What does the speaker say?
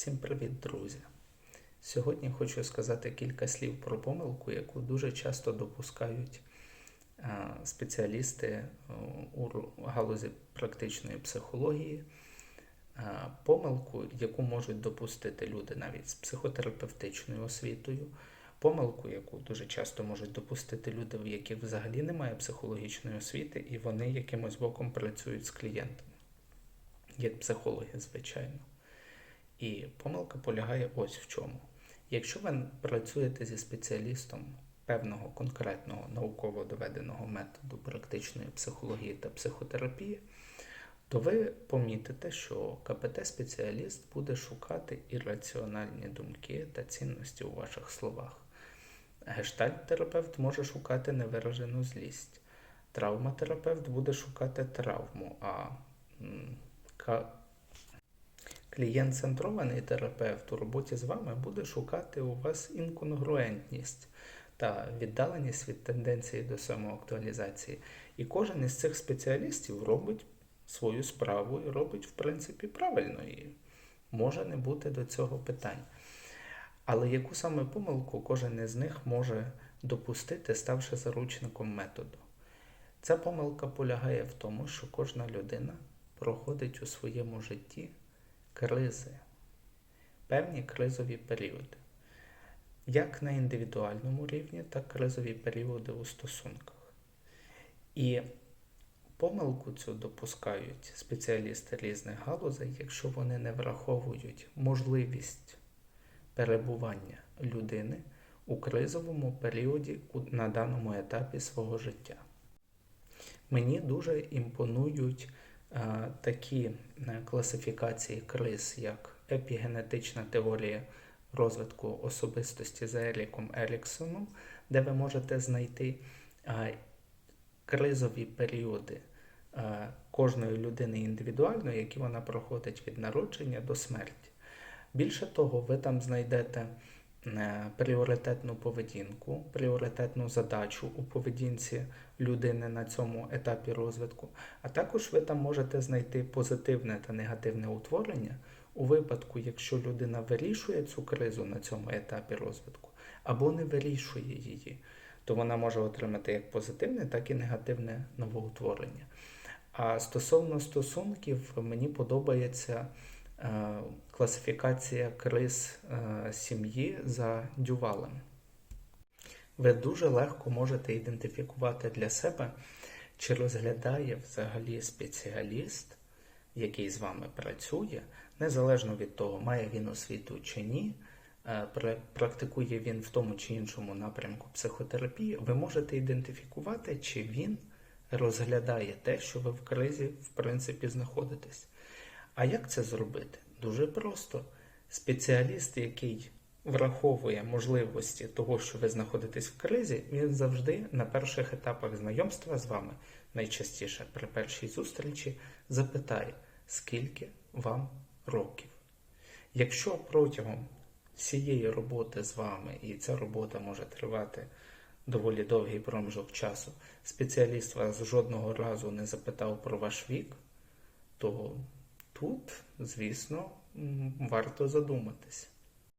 Всім привіт, друзі! Сьогодні хочу сказати кілька слів про помилку, яку дуже часто допускають е, спеціалісти е, у галузі практичної психології. Е, Помилку, яку можуть допустити люди навіть з психотерапевтичною освітою, помилку, яку дуже часто можуть допустити люди, в яких взагалі немає психологічної освіти, і вони якимось боком працюють з клієнтами, як психологи, звичайно. І помилка полягає ось в чому. Якщо ви працюєте зі спеціалістом певного конкретного науково доведеного методу практичної психології та психотерапії, то ви помітите, що КПТ-спеціаліст буде шукати ірраціональні думки та цінності у ваших словах. Гештальт-терапевт може шукати невиражену злість. Травматерапевт буде шукати травму, а Клієнт-центрований терапевт у роботі з вами буде шукати у вас інконгруентність та віддаленість від тенденції до самоактуалізації. І кожен із цих спеціалістів робить свою справу і робить, в принципі, правильно, і може не бути до цього питань. Але яку саме помилку кожен із них може допустити, ставши заручником методу? Ця помилка полягає в тому, що кожна людина проходить у своєму житті кризи, певні кризові періоди, як на індивідуальному рівні, так і кризові періоди у стосунках. І помилку цю допускають спеціалісти різних галузей, якщо вони не враховують можливість перебування людини у кризовому періоді на даному етапі свого життя. Мені дуже імпонують такі е, класифікації криз, як епігенетична теорія розвитку особистості за Еріком Еріксоном, де ви можете знайти кризові періоди кожної людини індивідуально, які вона проходить від народження до смерті. Більше того, ви там знайдете пріоритетну поведінку, пріоритетну задачу у поведінці людини на цьому етапі розвитку, а також ви там можете знайти позитивне та негативне утворення у випадку, якщо людина вирішує цю кризу на цьому етапі розвитку або не вирішує її, то вона може отримати як позитивне, так і негативне новоутворення. А стосовно стосунків, мені подобається е, класифікація криз е, сім'ї за дювалем. Ви дуже легко можете ідентифікувати для себе, чи розглядає взагалі спеціаліст, який з вами працює, незалежно від того, має він освіту чи ні, е, практикує він в тому чи іншому напрямку психотерапії, ви можете ідентифікувати, чи він розглядає те, що ви в кризі, в принципі, знаходитесь. А як це зробити? Дуже просто. Спеціаліст, який враховує можливості того, що ви знаходитесь в кризі, він завжди на перших етапах знайомства з вами, найчастіше при першій зустрічі, запитає, скільки вам років. Якщо протягом всієї роботи з вами, і ця робота може тривати доволі довгий проміжок часу, спеціаліст вас жодного разу не запитав про ваш вік, то тут, звісно, варто задуматись.